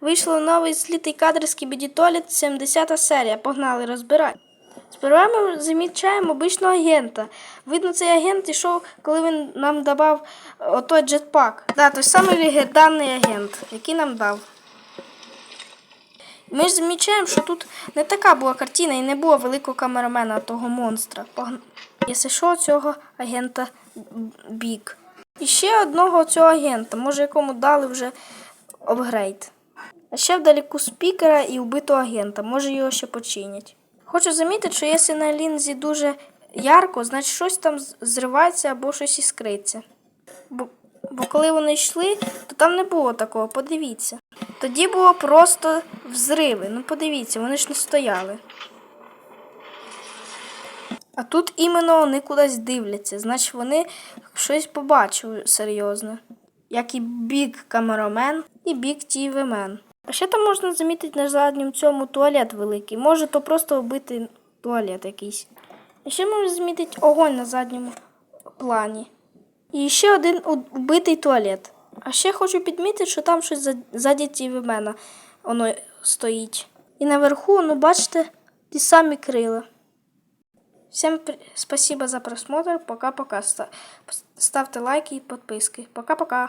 вийшло новий злітий кадр з Кібідітоліт, 70 серія. Погнали, розбирай. Сперва ми замічаємо обичного агента. Видно, цей агент ішов, коли він нам давав отой джетпак. Да, той самий легендарний агент, який нам дав. Ми ж замічаємо, що тут не така була картина і не було великого камерамена того монстра. Якщо що, цього агента Бік. І ще одного цього агента, може якому дали вже апгрейд. А ще вдалеку спікера і вбитого агента, може його ще починять. Хочу замітити, що якщо на лінзі дуже ярко, значить щось там зривається або щось іскриться. Бо, бо коли вони йшли, то там не було такого, подивіться. Тоді було просто взриви. Ну подивіться, вони ж не стояли. А тут іменно вони кудись дивляться, значить вони щось побачили серйозне. Як і бік камерамен і бік тівемен. А ще там можна замітити на задньому цьому туалет великий. Може, то просто вбитий туалет якийсь. І ще можна замітити огонь на задньому плані. І ще один вбитий туалет. А ще хочу підмітити, що там щось за- ззаді тівемена воно стоїть. І наверху, ну бачите, ті самі крила. Всем спасибо за просмотр. Пока-пока. Ста- Ставьте лайки и подписки. Пока-пока.